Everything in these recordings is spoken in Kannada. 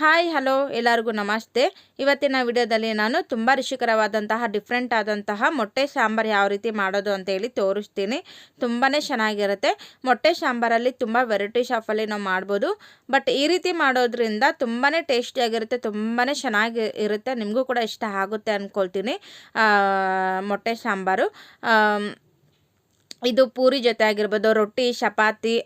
ಹಾಯ್, ಹಲೋ, ಎಲ್ಲರಿಗೂ ನಮಸ್ತೆ. ಇವತ್ತಿನ ವಿಡಿಯೋದಲ್ಲಿ ನಾನು ತುಂಬ ರುಚಿಕರವಾದಂತಹ ಡಿಫ್ರೆಂಟ್ ಆದಂತಹ ಮೊಟ್ಟೆ ಸಾಂಬಾರು ಯಾವ ರೀತಿ ಮಾಡೋದು ಅಂತ ಹೇಳಿ ತೋರಿಸ್ತೀನಿ. ತುಂಬಾ ಚೆನ್ನಾಗಿರುತ್ತೆ. ಮೊಟ್ಟೆ ಸಾಂಬಾರಲ್ಲಿ ತುಂಬ ವೆರೈಟಿ ಶಾಫಲ್ಲಿ ನಾವು ಮಾಡ್ಬೋದು. ಬಟ್ ಈ ರೀತಿ ಮಾಡೋದ್ರಿಂದ ತುಂಬಾ ಟೇಸ್ಟಿಯಾಗಿರುತ್ತೆ ತುಂಬಾ ಚೆನ್ನಾಗಿ ಇರುತ್ತೆ. ನಿಮಗೂ ಕೂಡ ಇಷ್ಟ ಆಗುತ್ತೆ ಅಂದ್ಕೊಳ್ತೀನಿ ಮೊಟ್ಟೆ ಸಾಂಬಾರು. ಇದು ಪೂರಿ ಜೊತೆ ಆಗಿರ್ಬೋದು, ರೊಟ್ಟಿ, ಚಪಾತಿ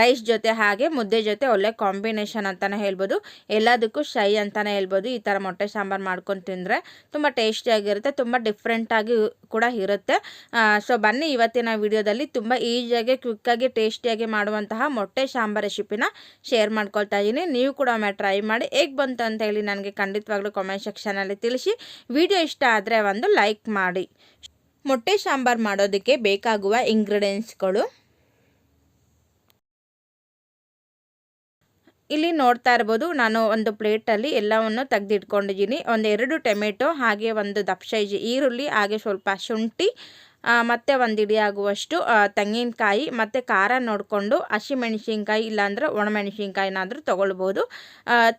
ರೈಸ್ ಜೊತೆ ಹಾಗೆ ಮುದ್ದೆ ಜೊತೆ ಒಳ್ಳೆ ಕಾಂಬಿನೇಷನ್ ಅಂತಲೇ ಹೇಳ್ಬೋದು. ಎಲ್ಲದಕ್ಕೂ ಶೈ ಅಂತಲೇ ಹೇಳ್ಬೋದು. ಈ ಥರ ಮೊಟ್ಟೆ ಸಾಂಬಾರು ಮಾಡ್ಕೊಂಡು ತಿಂದರೆ ತುಂಬ ಟೇಸ್ಟಿಯಾಗಿರುತ್ತೆ ತುಂಬ ಡಿಫ್ರೆಂಟಾಗಿ ಕೂಡ ಇರುತ್ತೆ. ಸೊ ಬನ್ನಿ ಇವತ್ತಿನ ವಿಡಿಯೋದಲ್ಲಿ ತುಂಬ ಈಸಿಯಾಗಿ ಕ್ವಿಕ್ಕಾಗಿ ಟೇಸ್ಟಿಯಾಗಿ ಮಾಡುವಂತಹ ಮೊಟ್ಟೆ ಸಾಂಬಾರು ರೆಸಿಪಿನ ಶೇರ್ ಮಾಡ್ಕೊಳ್ತಾ ಇದ್ದೀನಿ. ನೀವು ಕೂಡ ಒಮ್ಮೆ ಟ್ರೈ ಮಾಡಿ, ಹೇಗೆ ಬಂತು ಅಂತ ಹೇಳಿ ನನಗೆ ಖಂಡಿತವಾಗ್ಲೂ ಕಾಮೆಂಟ್ ಸೆಕ್ಷನಲ್ಲಿ ತಿಳಿಸಿ. ವಿಡಿಯೋ ಇಷ್ಟ ಆದರೆ ಒಂದು ಲೈಕ್ ಮಾಡಿ. ಮೊಟ್ಟೆ ಸಾಂಬಾರು ಮಾಡೋದಕ್ಕೆ ಬೇಕಾಗುವ ಇಂಗ್ರೀಡಿಯೆಂಟ್ಸ್ಗಳು ಇಲ್ಲಿ ನೋಡ್ತಾ ಇರ್ಬೋದು, ನಾನು ಒಂದು ಪ್ಲೇಟಲ್ಲಿ ಎಲ್ಲವನ್ನು ತೆಗೆದಿಟ್ಕೊಂಡಿದ್ದೀನಿ. ಒಂದೆರಡು ಟೊಮೆಟೊ, ಹಾಗೆ ಒಂದು ದಪ್ಪ ಈರುಳ್ಳಿ, ಹಾಗೆ ಸ್ವಲ್ಪ ಶುಂಠಿ ಮತ್ತು ಒಂದು ಇಡಿಯಾಗುವಷ್ಟು ತೆಂಗಿನಕಾಯಿ, ಮತ್ತು ಖಾರ ನೋಡಿಕೊಂಡು ಹಸಿಮೆಣಸಿನ್ಕಾಯಿ, ಇಲ್ಲಾಂದ್ರೆ ಒಣಮೆಣಸಿನ್ಕಾಯಿನಾದರೂ ತೊಗೊಳ್ಬೋದು.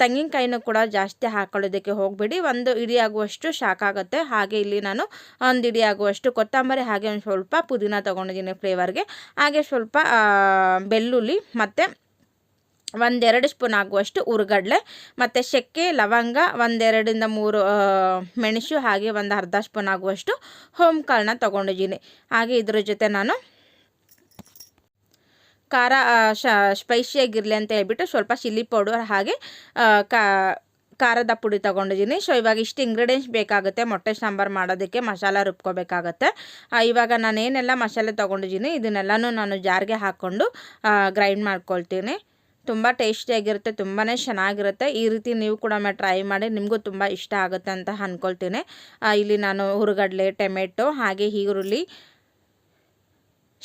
ತೆಂಗಿನಕಾಯಿನೂ ಕೂಡ ಜಾಸ್ತಿ ಹಾಕೊಳ್ಳೋದಕ್ಕೆ ಹೋಗಬೇಡಿ. ಒಂದು ಇಡಿಯಾಗುವಷ್ಟು ಸಾಕಾಗುತ್ತೆ ಹಾಗೆ ಇಲ್ಲಿ ನಾನು ಒಂದು ಇಡಿಯಾಗುವಷ್ಟು ಕೊತ್ತಂಬರಿ, ಹಾಗೆ ಒಂದು ಸ್ವಲ್ಪ ಪುದೀನ ತೊಗೊಂಡಿದ್ದೀನಿ ಫ್ಲೇವರ್ಗೆ ಹಾಗೆ ಸ್ವಲ್ಪ ಬೆಳ್ಳುಳ್ಳಿ, ಮತ್ತು ಒಂದೆರಡು ಸ್ಪೂನ್ ಆಗುವಷ್ಟು ಉರುಗಡ್ಲೆ, ಮತ್ತು ಚಕ್ಕೆ ಲವಂಗ ಒಂದೆರಡರಿಂದ ಮೂರು ಮೆಣಸು, ಹಾಗೆ ಒಂದು ಅರ್ಧ ಸ್ಪೂನ್ ಆಗುವಷ್ಟು ಹೋಮ್ ಕಾಳನ್ನ ತೊಗೊಂಡಿದ್ದೀನಿ. ಹಾಗೆ ಇದ್ರ ಜೊತೆ ನಾನು ಖಾರ ಸ್ಪೈಸಿಯಾಗಿರಲಿ ಅಂತ ಹೇಳ್ಬಿಟ್ಟು ಸ್ವಲ್ಪ ಚಿಲ್ಲಿ ಪೌಡರ್ ಹಾಗೆ ಕಾ, ಖಾರದ ಪುಡಿ ತೊಗೊಂಡಿದ್ದೀನಿ. ಸೊ ಇವಾಗ ಇಷ್ಟು ಇಂಗ್ರೀಡಿಯೆಂಟ್ಸ್ ಬೇಕಾಗುತ್ತೆ. ಮೊಟ್ಟೆ ಸಾಂಬಾರು ಮಾಡೋದಕ್ಕೆ ಮಸಾಲ ರುಬ್ಕೋಬೇಕಾಗತ್ತೆ. ಇವಾಗ ನಾನು ಏನೆಲ್ಲ ಮಸಾಲೆ ತೊಗೊಂಡಿದ್ದೀನಿ, ಇದನ್ನೆಲ್ಲನೂ ನಾನು ಜಾರ್ಗೆ ಹಾಕ್ಕೊಂಡು ಗ್ರೈಂಡ್ ಮಾಡ್ಕೊಳ್ತೀನಿ. ತುಂಬ ಟೇಸ್ಟಿಯಾಗಿರುತ್ತೆ ತುಂಬಾ ಚೆನ್ನಾಗಿರುತ್ತೆ. ಈ ರೀತಿ ನೀವು ಕೂಡ ಟ್ರೈ ಮಾಡಿ ನಿಮಗೂ ತುಂಬ ಇಷ್ಟ ಆಗುತ್ತೆ ಅಂತ ಅಂದ್ಕೊಳ್ತೀನಿ ಇಲ್ಲಿ ನಾನು ಹುರುಗಡಲೆ, ಟೊಮೆಟೊ, ಹಾಗೆ ಈರುಳ್ಳಿ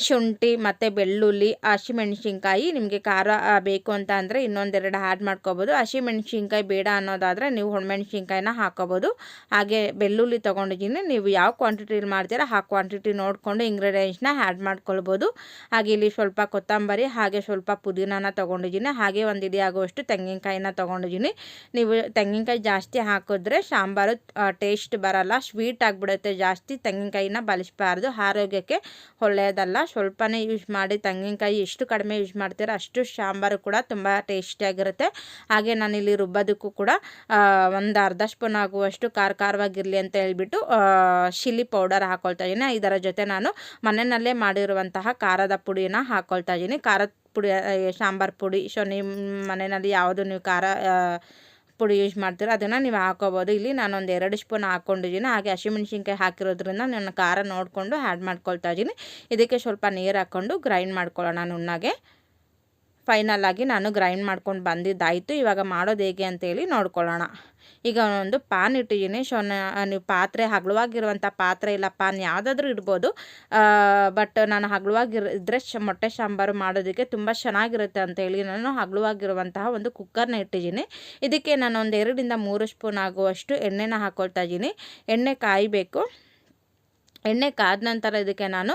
ಶುಂಠಿ ಮತ್ತು ಬೆಳ್ಳುಳ್ಳಿ ಹಸಿಮೆಣ್ಸಿನ್ಕಾಯಿ ನಿಮಗೆ ಖಾರ ಬೇಕು ಅಂತ ಅಂದರೆ ಇನ್ನೊಂದೆರಡು ಆ್ಯಡ್ ಮಾಡ್ಕೋಬೋದು. ಹಸಿಮೆಣ್ಸಿನ್ಕಾಯಿ ಬೇಡ ಅನ್ನೋದಾದರೆ ನೀವು ಒಣಮೆಣ್ಸಿನ್ಕಾಯಿನ ಹಾಕೋಬೋದು. ಹಾಗೆ ಬೆಳ್ಳುಳ್ಳಿ ತೊಗೊಂಡಿದ್ದೀನಿ. ನೀವು ಯಾವ ಕ್ವಾಂಟಿಟಿಲಿ ಮಾಡ್ತೀರಾ ಆ ಕ್ವಾಂಟಿಟಿ ನೋಡಿಕೊಂಡು ಇಂಗ್ರೀಡಿಯೆಂಟ್ಸ್ನ ಆ್ಯಡ್ ಮಾಡ್ಕೊಳ್ಬೋದು. ಹಾಗೆ ಇಲ್ಲಿ ಸ್ವಲ್ಪ ಕೊತ್ತಂಬರಿ, ಹಾಗೆ ಸ್ವಲ್ಪ ಪುದೀನಾನ ತೊಗೊಂಡಿದ್ದೀನಿ. ಹಾಗೆ ಒಂದು ಇಡಿ ಆಗುವಷ್ಟು ತೆಂಗಿನಕಾಯಿನ ತೊಗೊಂಡಿದ್ದೀನಿ. ನೀವು ತೆಂಗಿನಕಾಯಿ ಜಾಸ್ತಿ ಹಾಕಿದ್ರೆ ಸಾಂಬಾರು ಟೇಸ್ಟ್ ಬರಲ್ಲ. ಸ್ವೀಟ್ ಆಗಿಬಿಡುತ್ತೆ ಜಾಸ್ತಿ. ತೆಂಗಿನಕಾಯಿನ ಬಳಸ್ಬಾರ್ದು. ಆರೋಗ್ಯಕ್ಕೆ ಒಳ್ಳೆಯದಲ್ಲ ಸ್ವಲ್ಪನೇ ಯೂಸ್ ಮಾಡಿ ತೆಂಗಿನಕಾಯಿ ಎಷ್ಟು ಕಡಿಮೆ ಯೂಸ್ ಮಾಡ್ತೀರೋ ಅಷ್ಟು ಸಾಂಬಾರು ಕೂಡ ತುಂಬ ಟೇಸ್ಟಿಯಾಗಿರುತ್ತೆ ಹಾಗೆ ನಾನಿಲ್ಲಿ ರುಬ್ಬೋದಕ್ಕೂ ಕೂಡ ಒಂದು ಅರ್ಧ ಸ್ಪೂನ್ ಆಗುವಷ್ಟು ಖಾರ ಖಾರವಾಗಿರಲಿ ಅಂತ ಹೇಳ್ಬಿಟ್ಟು ಚಿಲ್ಲಿ ಪೌಡರ್ ಹಾಕ್ಕೊಳ್ತಾ ಇದ್ದೀನಿ. ಇದರ ಜೊತೆ ನಾನು ಮನೆಯಲ್ಲೇ ಮಾಡಿರುವಂತಹ ಖಾರದ ಪುಡಿನ ಹಾಕ್ಕೊಳ್ತಾ ಇದ್ದೀನಿ. ಖಾರದ ಪುಡಿ ಸಾಂಬಾರು ಪುಡಿ. ಸೊ ನಿಮ್ಮ ಮನೆಯಲ್ಲಿ ಯಾವುದು ನೀವು ಖಾರ ಪುಡಿ ಯೂಸ್ ಮಾಡ್ತೀರೋ, ಅದನ್ನು ನೀವು ಹಾಕೋಬೋದು. ಇಲ್ಲಿ ನಾನೊಂದು ಎರಡು ಸ್ಪೂನ್ ಹಾಕ್ಕೊಂಡಿದ್ದೀನಿ ಹಾಗೆ ಹಸಿಮೆಣ್ಸಿನ್ಕಾಯಿ ಹಾಕಿರೋದ್ರಿಂದ ನಾನು ಖಾರ ನೋಡಿಕೊಂಡು ಆ್ಯಡ್ ಮಾಡ್ಕೊಳ್ತಾ ಇದ್ದೀನಿ. ಇದಕ್ಕೆ ಸ್ವಲ್ಪ ನೀರು ಹಾಕ್ಕೊಂಡು ಗ್ರೈಂಡ್ ಮಾಡ್ಕೊಳ್ಳೋಣ ನುಣ್ಣಗೆ. ಫೈನಲ್ ಆಗಿ ನಾನು ಗ್ರೈಂಡ್ ಮಾಡ್ಕೊಂಡು ಬಂದಿದ್ದಾಯಿತು. ಇವಾಗ ಮಾಡೋದು ಹೇಗೆ ಅಂತೇಳಿ ನೋಡ್ಕೊಳ್ಳೋಣ. ಈಗ ಒಂದು ಪಾನ್ ಇಟ್ಟಿದ್ದೀನಿ. ಸೊ ನೀವು ಪಾತ್ರೆ ಹಗಲವಾಗಿರುವಂಥ ಪಾತ್ರೆ ಇಲ್ಲ, ಪಾನ್ ಯಾವುದಾದ್ರೂ ಇಡ್ಬೋದು. ಬಟ್ ನಾನು ಹಗಲವಾಗಿರ ಇದ್ದರೆ ಶ, ಮೊಟ್ಟೆ ಸಾಂಬಾರು ಮಾಡೋದಕ್ಕೆ ತುಂಬ ಚೆನ್ನಾಗಿರುತ್ತೆ ಅಂತೇಳಿ ನಾನು ಹಗಲವಾಗಿರುವಂತಹ ಒಂದು ಕುಕ್ಕರ್ನ ಇಟ್ಟಿದ್ದೀನಿ. ಇದಕ್ಕೆ ನಾನು ಒಂದು ಎರಡರಿಂದ ಮೂರು ಸ್ಪೂನ್ ಆಗುವಷ್ಟು ಎಣ್ಣೆನ ಹಾಕ್ಕೊಳ್ತಾ ಇದ್ದೀನಿ. ಎಣ್ಣೆ ಕಾಯಬೇಕು. ಎಣ್ಣೆ ಕಾದ ನಂತರ ಇದಕ್ಕೆ ನಾನು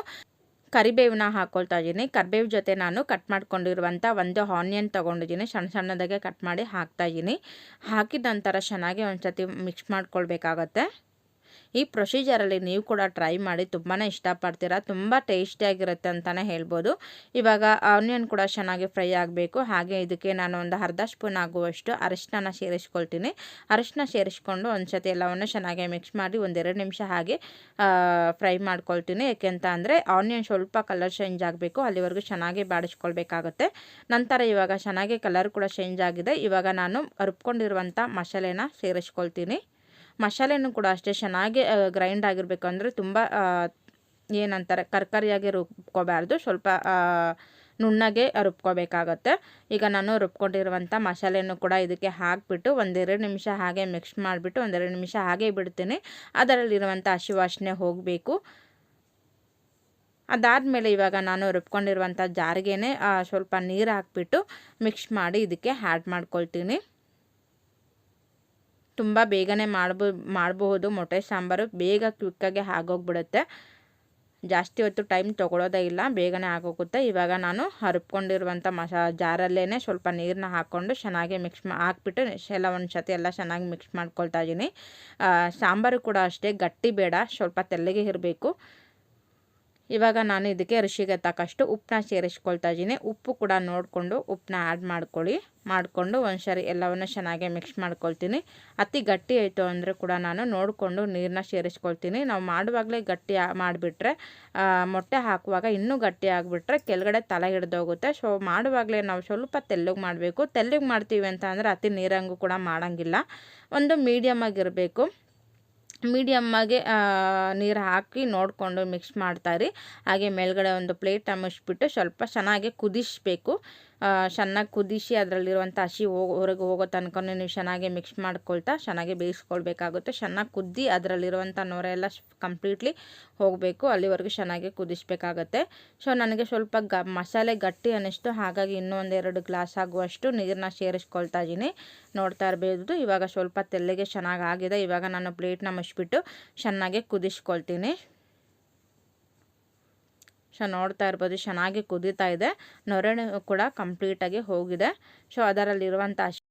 ಕರಿಬೇವನ್ನ ಹಾಕೊಳ್ತಾ ಇದ್ದೀನಿ. ಕರಿಬೇವು ಜೊತೆ ನಾನು ಕಟ್ ಮಾಡ್ಕೊಂಡಿರುವಂಥ ಒಂದು ಆನಿಯನ್ ತೊಗೊಂಡಿದ್ದೀನಿ. ಸಣ್ಣ ಸಣ್ಣದಾಗೆ ಕಟ್ ಮಾಡಿ ಹಾಕ್ತಾ ಇದ್ದೀನಿ. ಹಾಕಿದ ನಂತರ ಚೆನ್ನಾಗಿ ಒಂದು ಮಿಕ್ಸ್ ಮಾಡ್ಕೊಳ್ಬೇಕಾಗತ್ತೆ. ಈ ಪ್ರೊಸೀಜರಲ್ಲಿ ನೀವು ಕೂಡ ಟ್ರೈ ಮಾಡಿ ತುಂಬಾ ಇಷ್ಟಪಡ್ತೀರಾ, ತುಂಬ ಟೇಸ್ಟಿಯಾಗಿರುತ್ತೆ ಅಂತಲೇ ಹೇಳ್ಬೋದು. ಇವಾಗ ಆನಿಯನ್ ಕೂಡ ಚೆನ್ನಾಗಿ ಫ್ರೈ ಆಗಬೇಕು. ಹಾಗೆ ಇದಕ್ಕೆ ನಾನು ಒಂದು ಅರ್ಧ ಸ್ಪೂನ್ ಆಗುವಷ್ಟು ಅರಿಶಿನ ಸೇರಿಸ್ಕೊಳ್ತೀನಿ. ಅರಿಶಿನ ಸೇರಿಸ್ಕೊಂಡು ಒಂದು ಸತಿ ಎಲ್ಲವನ್ನು ಚೆನ್ನಾಗಿ ಮಿಕ್ಸ್ ಮಾಡಿ ಒಂದೆರಡು ನಿಮಿಷ ಹಾಗೆ ಫ್ರೈ ಮಾಡ್ಕೊಳ್ತೀನಿ. ಯಾಕೆಂತ ಅಂದರೆ ಆನಿಯನ್ ಸ್ವಲ್ಪ ಕಲರ್ ಚೇಂಜ್ ಆಗಬೇಕು, ಅಲ್ಲಿವರೆಗೂ ಚೆನ್ನಾಗಿ ಬಾಡಿಸ್ಕೊಳ್ಬೇಕಾಗುತ್ತೆ. ನಂತರ ಇವಾಗ ಚೆನ್ನಾಗಿ ಕಲರ್ ಕೂಡ ಚೇಂಜ್ ಆಗಿದೆ. ಇವಾಗ ನಾನು ರುಬ್ಕೊಂಡಿರುವಂಥ ಮಸಾಲೆನ ಸೇರಿಸ್ಕೊಳ್ತೀನಿ. ಮಸಾಲೆನೂ ಕೂಡ ಅಷ್ಟೇ ಚೆನ್ನಾಗಿ ಗ್ರೈಂಡ್ ಆಗಿರಬೇಕು ಅಂದರೆ ತುಂಬ ಏನಂತಾರೆ, ಕರ್ಕರಿಯಾಗಿ ರುಬ್ಕೋಬಾರ್ದು. ಸ್ವಲ್ಪ ನುಣ್ಣಗೆ ರುಬ್ಕೋಬೇಕಾಗತ್ತೆ. ಈಗ ನಾನು ರುಬ್ಕೊಂಡಿರುವಂಥ ಮಸಾಲೆಯನ್ನು ಕೂಡ ಇದಕ್ಕೆ ಹಾಕಿಬಿಟ್ಟು ಒಂದೆರಡು ನಿಮಿಷ ಹಾಗೆ ಮಿಕ್ಸ್ ಮಾಡಿಬಿಟ್ಟು ಒಂದೆರಡು ನಿಮಿಷ ಹಾಗೆ ಬಿಡ್ತೀನಿ ಅದರಲ್ಲಿರುವಂಥ ಹಸಿ ವಾಸನೆ ಹೋಗಬೇಕು. ಅದಾದಮೇಲೆ ಇವಾಗ ನಾನು ರುಬ್ಕೊಂಡಿರುವಂಥ ಜಾರಿಗೆನೆ ಸ್ವಲ್ಪ ನೀರು ಹಾಕ್ಬಿಟ್ಟು ಮಿಕ್ಸ್ ಮಾಡಿ ಇದಕ್ಕೆ ಆ್ಯಡ್ ಮಾಡ್ಕೊಳ್ತೀನಿ. ತುಂಬ ಬೇಗನೆ ಮಾಡ್ಬೋ, ಮಾಡಬಹುದು. ಮೊಟ್ಟೆ ಸಾಂಬಾರು ಬೇಗ ಕ್ವಿಕ್ಕಾಗಿ ಆಗೋಗ್ಬಿಡುತ್ತೆ. ಜಾಸ್ತಿ ಹೊತ್ತು ಟೈಮ್ ತೊಗೊಳೋದೇ ಇಲ್ಲ, ಬೇಗನೆ ಆಗೋಗುತ್ತೆ. ಇವಾಗ ನಾನು ಹರಪ್ಕೊಂಡಿರುವಂಥ ಮಸಾ ಜಾರಲ್ಲೇ ಸ್ವಲ್ಪ ನೀರನ್ನ ಹಾಕ್ಕೊಂಡು ಚೆನ್ನಾಗಿ ಮಿಕ್ಸ್ ಮಾ, ಹಾಕ್ಬಿಟ್ಟು ಎಲ್ಲ ಒಂದು ಸತಿ ಎಲ್ಲ ಚೆನ್ನಾಗಿ ಮಿಕ್ಸ್ ಮಾಡ್ಕೊಳ್ತಾ ಇದ್ದೀನಿ. ಸಾಂಬಾರು ಕೂಡ ಅಷ್ಟೇ, ಗಟ್ಟಿ ಬೇಡ, ಸ್ವಲ್ಪ ತೆಳ್ಳಗೆ ಇರಬೇಕು. ಇವಾಗ ನಾನು ಇದಕ್ಕೆ ರುಚಿಗೆ ತಕ್ಕಷ್ಟು ಉಪ್ಪನ್ನ ಸೇರಿಸ್ಕೊಳ್ತಾ ಇದ್ದೀನಿ. ಉಪ್ಪು ಕೂಡ ನೋಡಿಕೊಂಡು ಉಪ್ಪನ್ನ ಆ್ಯಡ್ ಮಾಡ್ಕೊಳ್ಳಿ. ಮಾಡಿಕೊಂಡು ಒಂದ್ಸರಿ ಎಲ್ಲವನ್ನು ಚೆನ್ನಾಗಿ ಮಿಕ್ಸ್ ಮಾಡ್ಕೊಳ್ತೀನಿ. ಅತಿ ಗಟ್ಟಿ ಆಯಿತು ಅಂದರೆ ಕೂಡ ನಾನು ನೋಡಿಕೊಂಡು ನೀರನ್ನ ಸೇರಿಸ್ಕೊಳ್ತೀನಿ. ನಾವು ಮಾಡುವಾಗಲೇ ಗಟ್ಟಿ ಮಾಡಿಬಿಟ್ರೆ ಮೊಟ್ಟೆ ಹಾಕುವಾಗ ಇನ್ನೂ ಗಟ್ಟಿ ಆಗಿಬಿಟ್ರೆ ಕೆಳಗಡೆ ತಲೆ ಹಿಡಿದೋಗುತ್ತೆ. ಸೊ ಮಾಡುವಾಗಲೇ ನಾವು ಸ್ವಲ್ಪ ತೆಲ್ಲಗೆ ಮಾಡಬೇಕು. ತೆಲ್ಲಗೆ ಮಾಡ್ತೀವಿ ಅಂತ ಅಂದರೆ ಅತಿ ನೀರಂಗೂ ಕೂಡ ಮಾಡೋಂಗಿಲ್ಲ. ಒಂದು ಮೀಡಿಯಮ್ ಆಗಿರಬೇಕು. ಮೀಡಿಯಮ್ಮಾಗೆ ನೀರು ಹಾಕಿ ನೋಡಿಕೊಂಡು ಮಿಕ್ಸ್ ಮಾಡ್ತಾಯಿರಿ ಹಾಗೆ ಮೇಲ್ಗಡೆ ಒಂದು ಪ್ಲೇಟ್ ಮುಚ್ಚಿಬಿಟ್ಟು ಸ್ವಲ್ಪ ಚೆನ್ನಾಗಿ ಕುದಿಸಬೇಕು. ಚೆನ್ನಾಗಿ ಕುದಿಸಿ ಅದರಲ್ಲಿರುವಂಥ ಹಸಿ ಹೋಗೋ, ಹೊರಗೆ ಹೋಗೋ ತನಕ ನೀವು ಚೆನ್ನಾಗಿ ಮಿಕ್ಸ್ ಮಾಡ್ಕೊಳ್ತಾ ಚೆನ್ನಾಗಿ ಬೇಯಿಸ್ಕೊಳ್ಬೇಕಾಗುತ್ತೆ. ಚೆನ್ನಾಗಿ ಕುದ್ದಿ ಅದರಲ್ಲಿರುವಂಥ ನೊರೆ ಎಲ್ಲ ಕಂಪ್ಲೀಟ್ಲಿ ಹೋಗಬೇಕು. ಅಲ್ಲಿವರೆಗೂ ಚೆನ್ನಾಗಿ ಕುದಿಸ್ಬೇಕಾಗತ್ತೆ. ಸೊ ನನಗೆ ಸ್ವಲ್ಪ ಗ, ಮಸಾಲೆ ಗಟ್ಟಿ ಅನ್ನಿಸ್ತು. ಹಾಗಾಗಿ ಇನ್ನೂ ಒಂದೆರಡು ಗ್ಲಾಸ್ ಆಗುವಷ್ಟು ನೀರನ್ನ ಸೇರಿಸ್ಕೊಳ್ತಾ ಇದ್ದೀನಿ. ನೋಡ್ತಾ ಇರಬಹುದು ಇವಾಗ ಸ್ವಲ್ಪ ತೆಲ್ಲಿಗೆ ಚೆನ್ನಾಗಿ ಆಗಿದೆ. ಇವಾಗ ನಾನು ಪ್ಲೇಟ್ನ ಮುಚ್ಚಿಬಿಟ್ಟು ಚೆನ್ನಾಗಿ ಕುದಿಸ್ಕೊಳ್ತೀನಿ. ಸೊ ನೋಡ್ತಾ ಇರ್ಬೋದು ಚೆನ್ನಾಗಿ ಕುದೀತಾ ಇದೆ. ನೊರೆಣು ಕೂಡ ಕಂಪ್ಲೀಟಾಗಿ ಹೋಗಿದೆ. ಸೊ ಅದರಲ್ಲಿರುವಂಥ ಹಸಿ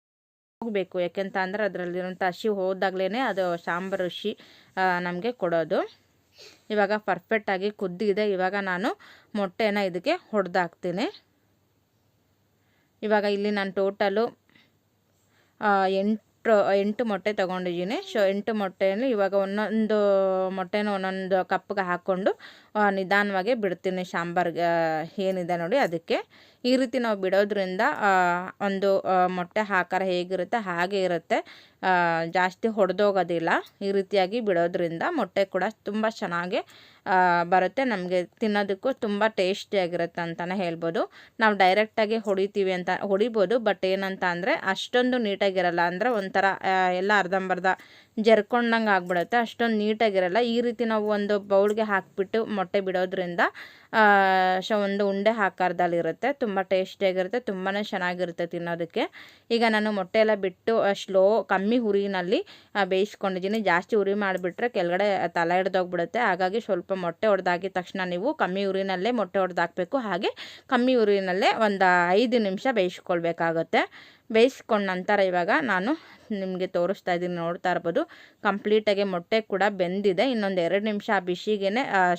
ಹೋಗಬೇಕು. ಯಾಕೆಂತ ಅಂದರೆ ಅದರಲ್ಲಿರುವಂಥ ಹಸಿ ಹೋದಾಗಲೇ ಅದು ಸಾಂಬಾರು ರುಚಿ ನಮಗೆ ಕೊಡೋದು. ಇವಾಗ ಪರ್ಫೆಕ್ಟಾಗಿ ಕುದ್ದಿದೆ. ಇವಾಗ ನಾನು ಮೊಟ್ಟೆನ ಇದಕ್ಕೆ ಹೊಡೆದಾಕ್ತೀನಿ. ಇವಾಗ ಇಲ್ಲಿ ನಾನು ಟೋಟಲು ಎಂಟು ಎಂಟು ಮೊಟ್ಟೆ ತೊಗೊಂಡಿದ್ದೀನಿ. ಸೊ, ಎಂಟು ಮೊಟ್ಟೆಯಲ್ಲಿ ಇವಾಗ ಒಂದೊಂದು ಮೊಟ್ಟೆನ ಒಂದೊಂದು ಕಪ್ಗೆ ಹಾಕ್ಕೊಂಡು ನಿಧಾನವಾಗಿ ಬಿಡ್ತೀನಿ. ಸಾಂಬಾರ್ಗೆ ಏನಿದೆ ನೋಡಿ ಅದಕ್ಕೆ. ಈ ರೀತಿ ನಾವು ಬಿಡೋದ್ರಿಂದ ಒಂದು ಮೊಟ್ಟೆ ಹಾಕಾರ ಹೇಗಿರುತ್ತೆ, ಹಾಗೆ ಇರುತ್ತೆ. ಜಾಸ್ತಿ ಹೊಡೆದೋಗೋದಿಲ್ಲ. ಈ ರೀತಿಯಾಗಿ ಬಿಡೋದ್ರಿಂದ ಮೊಟ್ಟೆ ಕೂಡ ತುಂಬ ಚೆನ್ನಾಗಿ ಬರುತ್ತೆ. ನಮಗೆ ತಿನ್ನೋದಕ್ಕೂ ತುಂಬ ಟೇಸ್ಟಿಯಾಗಿರುತ್ತೆ ಅಂತಲೇ ಹೇಳ್ಬೋದು. ನಾವು ಡೈರೆಕ್ಟಾಗಿ ಹೊಡಿತೀವಿ ಅಂತ, ಹೊಡಿಬೋದು. ಬಟ್ ಏನಂತ ಅಂದರೆ ಅಷ್ಟೊಂದು ನೀಟಾಗಿರಲ್ಲ. ಅಂದರೆ ಒಂಥರ ಎಲ್ಲ ಅರ್ಧಂಬರ್ಧ ಜರ್ಕೊಂಡಂಗೆ ಆಗ್ಬಿಡುತ್ತೆ. ಅಷ್ಟೊಂದು ನೀಟಾಗಿರಲ್ಲ. ಈ ರೀತಿ ನಾವು ಒಂದು ಬೌಲ್ಗೆ ಹಾಕಿಬಿಟ್ಟು ಮೊಟ್ಟೆ ಬಿಡೋದ್ರಿಂದ ಒಂದು ಉಂಡೆ ಆಕಾರದಲ್ಲಿರುತ್ತೆ ತುಂಬ ಟೇಸ್ಟಿಯಾಗಿರುತ್ತೆ ತುಂಬಾ ಚೆನ್ನಾಗಿರುತ್ತೆ ತಿನ್ನೋದಕ್ಕೆ. ಈಗ ನಾನು ಮೊಟ್ಟೆ ಎಲ್ಲ ಬಿಟ್ಟು ಸ್ಲೋ, ಕಮ್ಮಿ ಹುರಿನಲ್ಲಿ ಬೇಯಿಸ್ಕೊಂಡಿದ್ದೀನಿ. ಜಾಸ್ತಿ ಉರಿ ಮಾಡಿಬಿಟ್ರೆ ಕೆಳಗಡೆ ತಲೆ ಹಿಡ್ದೋಗ್ಬಿಡುತ್ತೆ. ಹಾಗಾಗಿ ಸ್ವಲ್ಪ ಮೊಟ್ಟೆ ಹೊಡೆದಾಗಿದ ತಕ್ಷಣ ನೀವು ಕಮ್ಮಿ ಉರಿನಲ್ಲೇ ಮೊಟ್ಟೆ ಹೊಡೆದಾಕಬೇಕು ಹಾಗೆ ಕಮ್ಮಿ ಉರಿನಲ್ಲೇ ಒಂದು ಐದು ನಿಮಿಷ ಬೇಯಿಸ್ಕೊಳ್ಬೇಕಾಗತ್ತೆ. ಬೇಯಿಸ್ಕೊಂಡ ನಂತರ ಇವಾಗ ನಾನು ನಿಮಗೆ ತೋರಿಸ್ತಾ ಇದ್ದೀನಿ, ನೋಡ್ತಾ ಇರ್ಬೋದು. ಕಂಪ್ಲೀಟಾಗಿ ಮೊಟ್ಟೆ ಕೂಡ ಬೆಂದಿದೆ. ಇನ್ನೊಂದು ಎರಡು ನಿಮಿಷ ಆ ಬಿಸಿಗೆ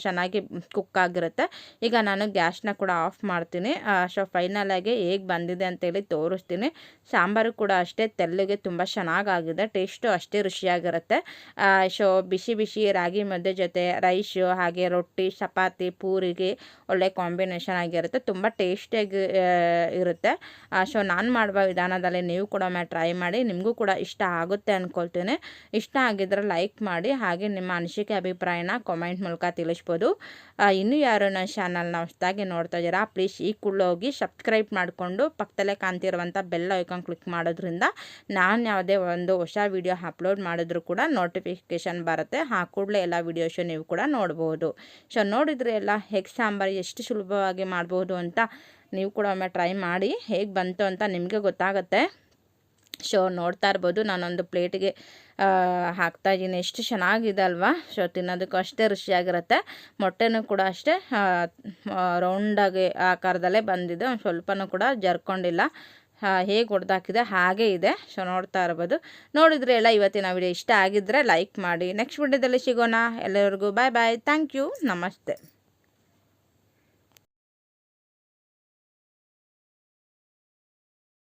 ಚೆನ್ನಾಗಿ ಕುಕ್ ಆಗಿರುತ್ತೆ. ಈಗ ನಾನು ಗ್ಯಾಸ್ನ ಕೂಡ ಆಫ್ ಮಾಡ್ತೀನಿ. ಸೊ ಫೈನಲಾಗಿ ಹೇಗೆ ಬಂದಿದೆ ಅಂತೇಳಿ ತೋರಿಸ್ತೀನಿ. ಸಾಂಬಾರು ಕೂಡ ಅಷ್ಟೇ, ತೆಲ್ಲಿಗೆ ತುಂಬ ಚೆನ್ನಾಗಾಗಿದೆ. ಟೇಸ್ಟು ಅಷ್ಟೇ ರುಚಿಯಾಗಿರುತ್ತೆ. ಸೊ ಬಿಸಿ ಬಿಸಿ ರಾಗಿ ಮದ್ದೆ ಜೊತೆ ರೈಸು ಹಾಗೆ ರೊಟ್ಟಿ, ಚಪಾತಿ, ಪೂರಿಗೆ ಒಳ್ಳೆ ಕಾಂಬಿನೇಷನ್ ಆಗಿರುತ್ತೆ. ತುಂಬ ಟೇಸ್ಟಿಯಾಗಿ ಇರುತ್ತೆ. ಸೊ ನಾನು ಮಾಡುವ ವಿಧಾನದಲ್ಲಿ ನೀವು ಕೂಡ ಒಮ್ಮೆ ಟ್ರೈ ಮಾಡಿ, ನಿಮಗೂ ಕೂಡ ಇಷ್ಟ ಆಗುತ್ತೆ ಅಂದ್ಕೊಳ್ತೀನಿ ಇಷ್ಟ ಆಗಿದ್ರೆ ಲೈಕ್ ಮಾಡಿ, ಹಾಗೆ ನಿಮ್ಮ ಅನಿಸಿಕೆ ಅಭಿಪ್ರಾಯನ ಕಾಮೆಂಟ್ ಮೂಲಕ ತಿಳಿಸ್ಬೋದು. ಇನ್ನೂ ಯಾರು ನನ್ನ ಚಾನಲ್ನ ಹೊಸದಾಗಿ ನೋಡ್ತಾ ಇದ್ದೀರಾ ಪ್ಲೀಸ್ ಈ ಹೋಗಿ ಸಬ್ಸ್ಕ್ರೈಬ್ ಮಾಡಿಕೊಂಡು ಪಕ್ಕದಲ್ಲೇ ಕಾಣ್ತಿರುವಂಥ ಬೆಲ್ ಐಕಾನ್ ಕ್ಲಿಕ್ ಮಾಡೋದ್ರಿಂದ ನಾನು ಯಾವುದೇ ಒಂದು ಹೊಸ ವಿಡಿಯೋ ಅಪ್ಲೋಡ್ ಮಾಡಿದ್ರು ಕೂಡ ನೋಟಿಫಿಕೇಷನ್ ಬರುತ್ತೆ. ಆ ಕೂಡಲೇ ಎಲ್ಲ ವೀಡಿಯೋಸು ನೀವು ಕೂಡ ನೋಡ್ಬೋದು. ಸೊ ನೋಡಿದರೆ ಎಲ್ಲ ಹೆಗ್ ಸಾಂಬಾರು ಎಷ್ಟು ಸುಲಭವಾಗಿ ಮಾಡ್ಬೋದು ಅಂತ ನೀವು ಕೂಡ ಒಮ್ಮೆ ಟ್ರೈ ಮಾಡಿ ಹೇಗೆ ಬಂತು ಅಂತ ನಿಮಗೆ ಗೊತ್ತಾಗುತ್ತೆ. ಸೊ ನೋಡ್ತಾ ಇರ್ಬೋದು. ನಾನೊಂದು ಪ್ಲೇಟಿಗೆ ಹಾಕ್ತಾಯಿದ್ದೀನಿ ಎಷ್ಟು ಚೆನ್ನಾಗಿದೆ ಅಲ್ವಾ? ಸೊ ತಿನ್ನೋದಕ್ಕೂ ಅಷ್ಟೇ ರುಚಿಯಾಗಿರುತ್ತೆ. ಮೊಟ್ಟೆನೂ ಕೂಡ ಅಷ್ಟೇ ರೌಂಡಾಗಿ ಆಕಾರದಲ್ಲೇ ಬಂದಿದೆ. ಒಂದು ಸ್ವಲ್ಪನೂ ಕೂಡ ಜರ್ಕೊಂಡಿಲ್ಲ. ಹೇಗೆ ಹೊಡೆದಾಕಿದೆ ಹಾಗೇ ಇದೆ. ಸೊ ನೋಡ್ತಾ ಇರ್ಬೋದು. ನೋಡಿದ್ರೆ ಎಲ್ಲ ಇವತ್ತಿನ ವಿಡಿಯೋ ಇಷ್ಟ ಆಗಿದ್ದರೆ ಲೈಕ್ ಮಾಡಿ. ನೆಕ್ಸ್ಟ್ ವಿಡಿಯೋದಲ್ಲಿ ಸಿಗೋಣ. ಎಲ್ಲರಿಗೂ ಬಾಯ್ ಬಾಯ್ ಥ್ಯಾಂಕ್ ಯು ನಮಸ್ತೆ.